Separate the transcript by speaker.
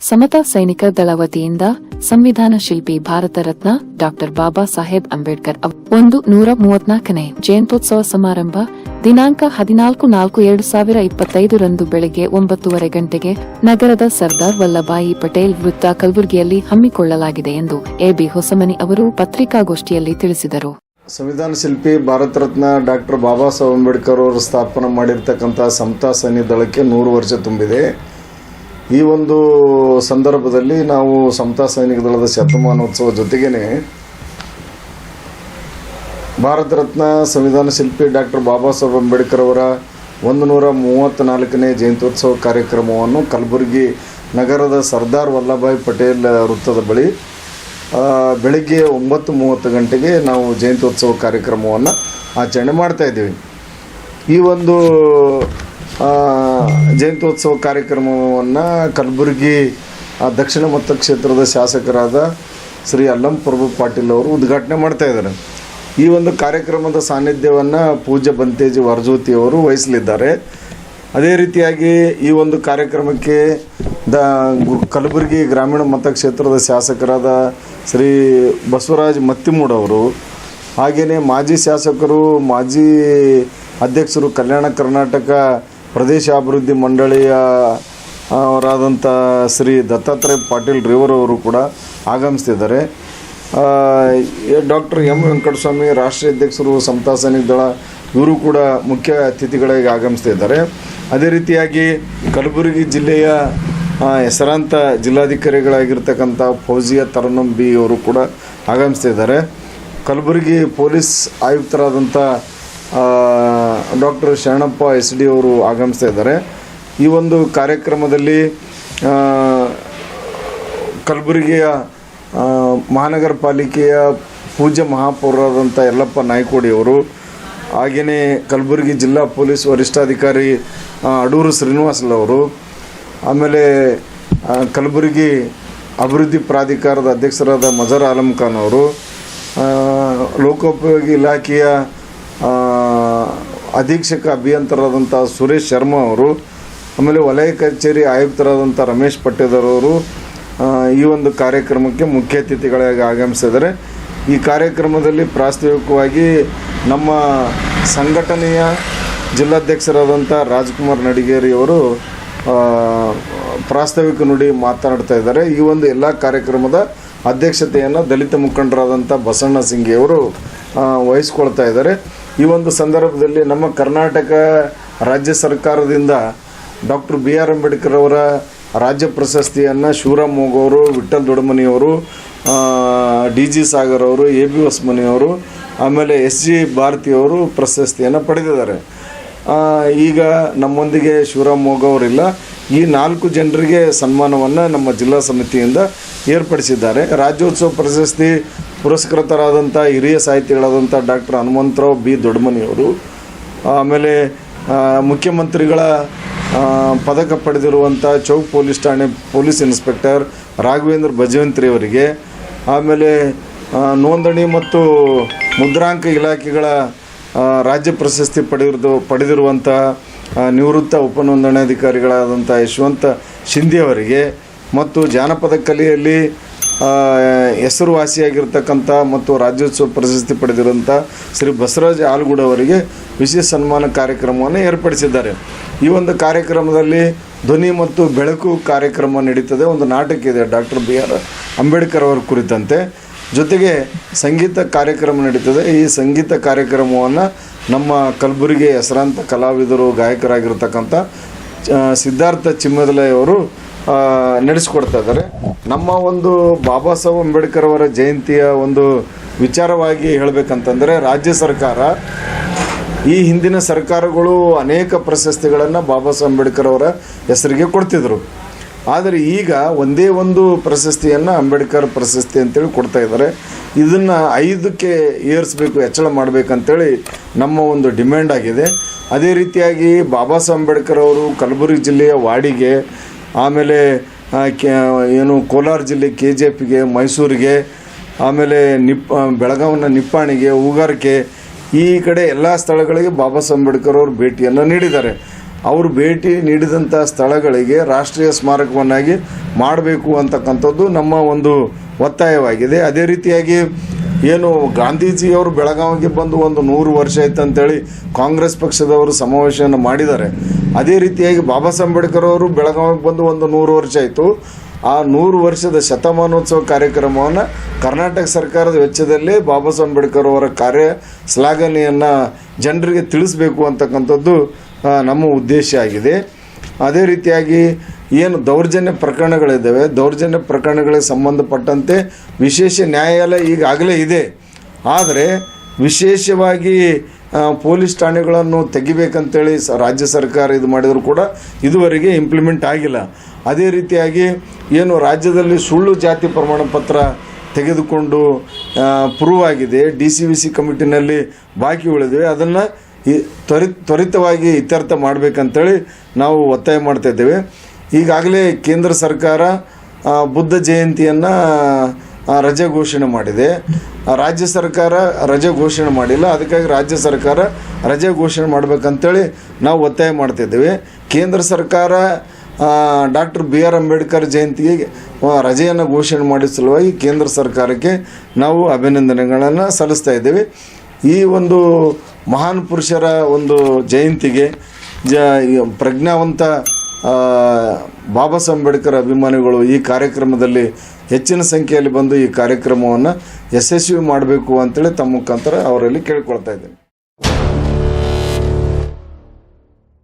Speaker 1: ಸಮತಾ ಸೈನಿಕ ದಳ ವತಿಯಿಂದ ಸಂವಿಧಾನ ಶಿಲ್ಪಿ ಭಾರತ ರತ್ನ ಡಾಕ್ಟರ್ ಬಾಬಾ ಸಾಹೇಬ್ ಅಂಬೇಡ್ಕರ್ ಒಂದು ನೂರ ಮೂವತ್ನಾಲ್ಕನೇ ಜಯಂತ್ಯೋತ್ಸವ ಸಮಾರಂಭ ದಿನಾಂಕ ಹದಿನಾಲ್ಕು ನಾಲ್ಕು ಎರಡು ಸಾವಿರ ಇಪ್ಪತ್ತೈದರಂದು ಬೆಳಗ್ಗೆ ಒಂಬತ್ತೂವರೆ ಗಂಟೆಗೆ ನಗರದ ಸರ್ದಾರ್ ವಲ್ಲಭಾಯಿ ಪಟೇಲ್ ವೃತ್ತ ಕಲಬುರಗಿಯಲ್ಲಿ ಹಮ್ಮಿಕೊಳ್ಳಲಾಗಿದೆ ಎಂದು ಎಬಿ ಹೊಸಮನಿ ಅವರು ಪತ್ರಿಕಾಗೋಷ್ಠಿಯಲ್ಲಿ ತಿಳಿಸಿದರು.
Speaker 2: ಸಂವಿಧಾನ ಶಿಲ್ಪಿ, ಭಾರತ ರತ್ನ ಡಾಕ್ಟರ್ ಬಾಬಾ ಸಾಹೇಬ್ ಅಂಬೇಡ್ಕರ್ ಅವರು ಸ್ಥಾಪನೆ ಮಾಡಿರ್ತಕ್ಕಂಥ ಸಮತಾ ಸೈನ್ಯ ದಳಕ್ಕೆ ನೂರು ವರ್ಷ ತುಂಬಿದೆ. ಈ ಒಂದು ಸಂದರ್ಭದಲ್ಲಿ ನಾವು ಸಮತಾ ಸೈನಿಕ ದಳದ ಶತಮಾನೋತ್ಸವ ಜೊತೆಗೇನೆ ಭಾರತ ರತ್ನ ಸಂವಿಧಾನ ಶಿಲ್ಪಿ ಡಾಕ್ಟರ್ ಬಾಬಾ ಸಾಹೇಬ್ ಅಂಬೇಡ್ಕರ್ ಅವರ ಒಂದು ನೂರ ಮೂವತ್ತ್ನಾಲ್ಕನೇ ಜಯಂತ್ಯೋತ್ಸವ ಕಾರ್ಯಕ್ರಮವನ್ನು ಕಲಬುರಗಿ ನಗರದ ಸರ್ದಾರ್ ವಲ್ಲಭಾಯ್ ಪಟೇಲ್ ವೃತ್ತದ ಬಳಿ ಬೆಳಗ್ಗೆ ಒಂಬತ್ತು ಮೂವತ್ತು ಗಂಟೆಗೆ ನಾವು ಜಯಂತ್ಯೋತ್ಸವ ಕಾರ್ಯಕ್ರಮವನ್ನು ಆಚರಣೆ ಮಾಡ್ತಾಯಿದ್ದೀವಿ ಈ ಒಂದು ಜಯಂತ್ಯೋತ್ಸವ ಕಾರ್ಯಕ್ರಮವನ್ನು ಕಲಬುರಗಿ ದಕ್ಷಿಣ ಮತಕ್ಷೇತ್ರದ ಶಾಸಕರಾದ ಶ್ರೀ ಅಲ್ಲಂ ಪ್ರಭು ಪಾಟೀಲ್ ಅವರು ಉದ್ಘಾಟನೆ ಮಾಡ್ತಾ ಇದ್ದಾರೆ. ಈ ಒಂದು ಕಾರ್ಯಕ್ರಮದ ಸಾನ್ನಿಧ್ಯವನ್ನು ಪೂಜ್ಯ ಬಂತೇಜಿ ಅವರು ವಹಿಸಲಿದ್ದಾರೆ. ಅದೇ ರೀತಿಯಾಗಿ ಈ ಒಂದು ಕಾರ್ಯಕ್ರಮಕ್ಕೆ ದ ಕಲಬುರಗಿ ಗ್ರಾಮೀಣ ಮತಕ್ಷೇತ್ರದ ಶಾಸಕರಾದ ಶ್ರೀ ಬಸವರಾಜ್ ಮತ್ತಿಮೂಡ್ ಅವರು ಹಾಗೆಯೇ ಮಾಜಿ ಶಾಸಕರು, ಮಾಜಿ ಅಧ್ಯಕ್ಷರು ಕಲ್ಯಾಣ ಕರ್ನಾಟಕ ಪ್ರದೇಶ ಅಭಿವೃದ್ಧಿ ಮಂಡಳಿಯ ಅವರಾದಂಥ ಶ್ರೀ ದತ್ತಾತ್ರೇಯ ಪಾಟೀಲ್ ರೇವರ್ ಅವರು ಕೂಡ ಆಗಮಿಸ್ತಿದ್ದಾರೆ. ಡಾಕ್ಟರ್ ಎಂ ವೆಂಕಟಸ್ವಾಮಿ, ರಾಷ್ಟ್ರೀಯ ಅಧ್ಯಕ್ಷರು ಸಮತಾ ಸೈನಿಕ ದಳ, ಇವರು ಕೂಡ ಮುಖ್ಯ ಅತಿಥಿಗಳಾಗಿ ಆಗಮಿಸ್ತಿದ್ದಾರೆ. ಅದೇ ರೀತಿಯಾಗಿ ಕಲಬುರಗಿ ಜಿಲ್ಲೆಯ ಹೆಸರಾಂತ ಜಿಲ್ಲಾಧಿಕಾರಿಗಳಾಗಿರ್ತಕ್ಕಂಥ ಫೌಜಿಯಾ ತರನಂಬಿ ಅವರು ಕೂಡ ಆಗಮಿಸ್ತಿದ್ದಾರೆ. ಕಲಬುರಗಿ ಪೊಲೀಸ್ ಆಯುಕ್ತರಾದಂಥ ಡಾಕ್ಟರ್ ಶರಣಪ್ಪ ಎಸ್ ಡಿ ಅವರು ಆಗಮಿಸ್ತಾ ಇದ್ದಾರೆ. ಈ ಒಂದು ಕಾರ್ಯಕ್ರಮದಲ್ಲಿ ಕಲಬುರಗಿಯ ಮಹಾನಗರ ಪಾಲಿಕೆಯ ಪೂಜ್ಯ ಮಹಾಪೌರರಾದಂಥ ಯಲ್ಲಪ್ಪ ನಾಯ್ಕೋಡಿ ಅವರು ಹಾಗೆಯೇ ಕಲಬುರಗಿ ಜಿಲ್ಲಾ ಪೊಲೀಸ್ ವರಿಷ್ಠಾಧಿಕಾರಿ ಅಡೂರು ಶ್ರೀನಿವಾಸಲ್ ಅವರು, ಆಮೇಲೆ ಕಲಬುರಗಿ ಅಭಿವೃದ್ಧಿ ಪ್ರಾಧಿಕಾರದ ಅಧ್ಯಕ್ಷರಾದ ಮಜರ್ ಆಲಂ ಖಾನ್ ಅವರು ಲೋಕೋಪಯೋಗಿ ಇಲಾಖೆಯ ಅಧೀಕ್ಷಕ ಅಭಿಯಂತರಾದಂಥ ಸುರೇಶ್ ಶರ್ಮಾ ಅವರು, ಆಮೇಲೆ ವಲಯ ಕಚೇರಿ ಆಯುಕ್ತರಾದಂಥ ರಮೇಶ್ ಪಟ್ಟೇದರವರು ಈ ಒಂದು ಕಾರ್ಯಕ್ರಮಕ್ಕೆ ಮುಖ್ಯ ಅತಿಥಿಗಳಾಗಿ ಆಗಮಿಸಿದ್ದಾರೆ. ಈ ಕಾರ್ಯಕ್ರಮದಲ್ಲಿ ಪ್ರಾಸ್ತಾವಿಕವಾಗಿ ನಮ್ಮ ಸಂಘಟನೆಯ ಜಿಲ್ಲಾಧ್ಯಕ್ಷರಾದಂಥ ರಾಜ್ಕುಮಾರ್ ನಡಿಗೇರಿಯವರು ಪ್ರಾಸ್ತಾವಿಕ ನುಡಿ ಮಾತನಾಡ್ತಾ ಇದ್ದಾರೆ. ಈ ಒಂದು ಎಲ್ಲ ಕಾರ್ಯಕ್ರಮದ ಅಧ್ಯಕ್ಷತೆಯನ್ನು ದಲಿತ ಮುಖಂಡರಾದಂಥ ಬಸಣ್ಣ ಸಿಂಗಿಯವರು ವಹಿಸ್ಕೊಳ್ತಾ ಇದ್ದಾರೆ. ಈ ಒಂದು ಸಂದರ್ಭದಲ್ಲಿ ನಮ್ಮ ಕರ್ನಾಟಕ ರಾಜ್ಯ ಸರ್ಕಾರದಿಂದ ಡಾಕ್ಟರ್ ಬಿ ಆರ್ ಅಂಬೇಡ್ಕರ್ ಅವರ ರಾಜ್ಯ ಪ್ರಶಸ್ತಿಯನ್ನು ಶಿವರಾಮ್ ಮೋಗವರು ವಿಠಲ್ ದೊಡಮನಿಯವರು ಡಿ ಜಿ ಸಾಗರ್ ಅವರು, ಎ ಬಿ ಹೊಸ್ಮನಿಯವರು ಆಮೇಲೆ ಎಸ್ ಜಿ ಭಾರತಿಯವರು ಪ್ರಶಸ್ತಿಯನ್ನು ಪಡೆದಿದ್ದಾರೆ. ಈಗ ನಮ್ಮೊಂದಿಗೆ ಶಿವರಾಮ್ ಮೋಗ ಅವರಿಲ್ಲ. ಈ ನಾಲ್ಕು ಜನರಿಗೆ ಸನ್ಮಾನವನ್ನು ನಮ್ಮ ಜಿಲ್ಲಾ ಸಮಿತಿಯಿಂದ ಏರ್ಪಡಿಸಿದ್ದಾರೆ. ರಾಜ್ಯೋತ್ಸವ ಪ್ರಶಸ್ತಿ ಪುರಸ್ಕೃತರಾದಂಥ ಹಿರಿಯ ಸಾಹಿತಿಗಳಾದಂಥ ಡಾಕ್ಟರ್ ಹನುಮಂತರಾವ್ ಬಿ. ದೊಡ್ಡಮನಿಯವರು ಆಮೇಲೆ ಮುಖ್ಯಮಂತ್ರಿಗಳ ಪದಕ ಪಡೆದಿರುವಂಥ ಚೌಕ್ ಪೊಲೀಸ್ ಠಾಣೆ ಪೊಲೀಸ್ ಇನ್ಸ್ಪೆಕ್ಟರ್ ರಾಘವೇಂದ್ರ ಭಜವಂತ್ರಿ ಅವರಿಗೆ, ಆಮೇಲೆ ನೋಂದಣಿ ಮತ್ತು ಮುದ್ರಾಂಕ ಇಲಾಖೆಗಳ ರಾಜ್ಯ ಪ್ರಶಸ್ತಿ ಪಡೆದಿರೋ ಪಡೆದಿರುವಂತಹ ನಿವೃತ್ತ ಉಪನೋಂದಣಾಧಿಕಾರಿಗಳಾದಂಥ ಯಶವಂತ ಅವರಿಗೆ ಮತ್ತು ಜಾನಪದ ಕಲೆಯಲ್ಲಿ ಹೆಸರುವಾಸಿಯಾಗಿರ್ತಕ್ಕಂಥ ಮತ್ತು ರಾಜ್ಯೋತ್ಸವ ಪ್ರಶಸ್ತಿ ಪಡೆದಿರುವಂಥ ಶ್ರೀ ಬಸವರಾಜ್ ಆಲ್ಗೂಡ್ ಅವರಿಗೆ ವಿಶೇಷ ಸನ್ಮಾನ ಕಾರ್ಯಕ್ರಮವನ್ನು ಏರ್ಪಡಿಸಿದ್ದಾರೆ. ಈ ಒಂದು ಕಾರ್ಯಕ್ರಮದಲ್ಲಿ ಧ್ವನಿ ಮತ್ತು ಬೆಳಕು ಕಾರ್ಯಕ್ರಮ ನಡೀತದೆ. ಒಂದು ನಾಟಕ ಇದೆ ಡಾಕ್ಟರ್ ಬಿ ಆರ್ ಅಂಬೇಡ್ಕರ್ ಅವರ ಕುರಿತಂತೆ. ಜೊತೆಗೆ ಸಂಗೀತ ಕಾರ್ಯಕ್ರಮ ನಡೀತದೆ. ಈ ಸಂಗೀತ ಕಾರ್ಯಕ್ರಮವನ್ನು ನಮ್ಮ ಕಲಬುರಗಿ ಹೆಸರಾಂತ ಕಲಾವಿದರು, ಗಾಯಕರಾಗಿರ್ತಕ್ಕಂಥ ಸಿದ್ಧಾರ್ಥ ಚಿಮ್ಮದಲೆಯವರು ನಡೆಸ್ಕೊಡ್ತಾ ಇದ್ದಾರೆ. ನಮ್ಮ ಒಂದು ಬಾಬಾ ಸಾಹೇಬ್ ಅಂಬೇಡ್ಕರ್ ಅವರ ಜಯಂತಿಯ ಒಂದು ವಿಚಾರವಾಗಿ ಹೇಳಬೇಕಂತಂದರೆ, ರಾಜ್ಯ ಸರ್ಕಾರ ಈ ಹಿಂದಿನ ಸರ್ಕಾರಗಳು ಅನೇಕ ಪ್ರಶಸ್ತಿಗಳನ್ನು ಬಾಬಾ ಸಾಹೇಬ್ ಅಂಬೇಡ್ಕರ್ ಅವರ ಹೆಸರಿಗೆ ಕೊಡ್ತಿದ್ರು. ಆದರೆ ಈಗ ಒಂದೇ ಒಂದು ಪ್ರಶಸ್ತಿಯನ್ನು ಅಂಬೇಡ್ಕರ್ ಪ್ರಶಸ್ತಿ ಅಂತೇಳಿ ಕೊಡ್ತಾ ಇದ್ದಾರೆ. ಇದನ್ನು ಐದಕ್ಕೆ ಏರಿಸಬೇಕು, ಹೆಚ್ಚಳ ಮಾಡಬೇಕಂತೇಳಿ ನಮ್ಮ ಒಂದು ಡಿಮ್ಯಾಂಡ್ ಆಗಿದೆ. ಅದೇ ರೀತಿಯಾಗಿ ಬಾಬಾ ಸಾಹೇಬ್ ಅಂಬೇಡ್ಕರ್ ಅವರು ಕಲಬುರಗಿ ಜಿಲ್ಲೆಯ ವಾಡಿಗೆ, ಆಮೇಲೆ ಏನು ಕೋಲಾರ ಜಿಲ್ಲೆ ಕೆ ಜೆ ಪಿಗೆ ಮೈಸೂರಿಗೆ, ಆಮೇಲೆ ನಿಪ್ ಬೆಳಗಾವಿನ ನಿಪ್ಪಾಣಿಗೆ ಹೂಗಾರಿಕೆ ಈ ಕಡೆ ಎಲ್ಲ ಸ್ಥಳಗಳಿಗೆ ಬಾಬಾ ಸಾಹೇಬ್ ಅಂಬೇಡ್ಕರ್ ಅವರು ಭೇಟಿಯನ್ನು ನೀಡಿದ್ದಾರೆ. ಅವರು ಭೇಟಿ ನೀಡಿದಂಥ ಸ್ಥಳಗಳಿಗೆ ರಾಷ್ಟ್ರೀಯ ಸ್ಮಾರಕವನ್ನಾಗಿ ಮಾಡಬೇಕು ಅಂತಕ್ಕಂಥದ್ದು ನಮ್ಮ ಒಂದು ಒತ್ತಾಯವಾಗಿದೆ. ಅದೇ ರೀತಿಯಾಗಿ ಏನು ಗಾಂಧೀಜಿಯವರು ಬೆಳಗಾವಿಗೆ ಬಂದು ಒಂದು ನೂರು ವರ್ಷ ಆಯ್ತು ಅಂತೇಳಿ ಕಾಂಗ್ರೆಸ್ ಪಕ್ಷದವರು ಸಮಾವೇಶವನ್ನು ಮಾಡಿದ್ದಾರೆ. ಅದೇ ರೀತಿಯಾಗಿ ಬಾಬಾ ಸಾಹೇಬ್ ಅವರು ಬೆಳಗಾವಿಗೆ ಬಂದು ಒಂದು ನೂರು ವರ್ಷ ಆಯಿತು. ಆ ನೂರು ವರ್ಷದ ಶತಮಾನೋತ್ಸವ ಕಾರ್ಯಕ್ರಮವನ್ನು ಕರ್ನಾಟಕ ಸರ್ಕಾರದ ವೆಚ್ಚದಲ್ಲೇ ಬಾಬಾ ಸಾಹೇಬ್ ಅಂಬೇಡ್ಕರ್ ಅವರ ಕಾರ್ಯ ಶ್ಲಾಘನೆಯನ್ನು ಜನರಿಗೆ ತಿಳಿಸಬೇಕು ಅಂತಕ್ಕಂಥದ್ದು ನಮ್ಮ ಉದ್ದೇಶ ಆಗಿದೆ. ಅದೇ ರೀತಿಯಾಗಿ ಏನು ದೌರ್ಜನ್ಯ ಪ್ರಕರಣಗಳಿದ್ದಾವೆ, ದೌರ್ಜನ್ಯ ಪ್ರಕರಣಗಳಿಗೆ ಸಂಬಂಧಪಟ್ಟಂತೆ ವಿಶೇಷ ನ್ಯಾಯಾಲಯ ಈಗಾಗಲೇ ಇದೆ. ಆದರೆ ವಿಶೇಷವಾಗಿ ಪೊಲೀಸ್ ಠಾಣೆಗಳನ್ನು ತೆಗಿಬೇಕಂತೇಳಿ ಸ, ರಾಜ್ಯ ಸರ್ಕಾರ ಇದು ಮಾಡಿದರೂ ಕೂಡ ಇದುವರೆಗೆ ಇಂಪ್ಲಿಮೆಂಟ್ ಆಗಿಲ್ಲ. ಅದೇ ರೀತಿಯಾಗಿ ಏನು ರಾಜ್ಯದಲ್ಲಿ ಸುಳ್ಳು ಜಾತಿ ಪ್ರಮಾಣ ಪತ್ರ ತೆಗೆದುಕೊಂಡು ಪ್ರೂವ್ ಆಗಿದೆ, ಡಿ ಸಿ ವಿ ಸಿ ಕಮಿಟಿನಲ್ಲಿ ಬಾಕಿ ಉಳಿದಿವೆ. ಅದನ್ನು ಈ ತ್ವರಿ, ತ್ವರಿತವಾಗಿ ಇತ್ಯರ್ಥ ಮಾಡಬೇಕಂತೇಳಿ ನಾವು ಒತ್ತಾಯ ಮಾಡ್ತಾ ಇದ್ದೇವೆ ಈಗಾಗಲೇ ಕೇಂದ್ರ ಸರ್ಕಾರ ಬುದ್ಧ ಜಯಂತಿಯನ್ನು ರಜೆ ಘೋಷಣೆ ಮಾಡಿದೆ. ರಾಜ್ಯ ಸರ್ಕಾರ ರಜೆ ಘೋಷಣೆ ಮಾಡಿಲ್ಲ. ಅದಕ್ಕಾಗಿ ರಾಜ್ಯ ಸರ್ಕಾರ ರಜೆ ಘೋಷಣೆ ಮಾಡಬೇಕಂತೇಳಿ ನಾವು ಒತ್ತಾಯ ಮಾಡ್ತಿದ್ದೇವೆ. ಕೇಂದ್ರ ಸರ್ಕಾರ ಡಾಕ್ಟರ್ ಬಿ ಆರ್ ಅಂಬೇಡ್ಕರ್ ಜಯಂತಿಗೆ ರಜೆಯನ್ನು ಘೋಷಣೆ ಮಾಡಿದ ಸಲುವಾಗಿ ಕೇಂದ್ರ ಸರ್ಕಾರಕ್ಕೆ ನಾವು ಅಭಿನಂದನೆಗಳನ್ನು ಸಲ್ಲಿಸ್ತಾ ಇದ್ದೇವೆ. ಈ ಒಂದು ಮಹಾನ್ ಪುರುಷರ ಒಂದು ಜಯಂತಿಗೆ ಜ ಪ್ರಜ್ಞಾವಂತ ಬಾಬಾ ಸಾಹೇಬ್ ಅಂಬೇಡ್ಕರ್ ಅಭಿಮಾನಿಗಳು ಈ ಕಾರ್ಯಕ್ರಮದಲ್ಲಿ ಹೆಚ್ಚಿನ ಸಂಖ್ಯೆಯಲ್ಲಿ ಬಂದು ಈ ಕಾರ್ಯಕ್ರಮವನ್ನು ಯಶಸ್ವಿ ಮಾಡಬೇಕು ಅಂತೇಳಿ ತಮ್ಮ ಮುಖಾಂತರ ಅವರಲ್ಲಿ ಕೇಳ್ಕೊಳ್ತಾ ಇದ್ದೇನೆ.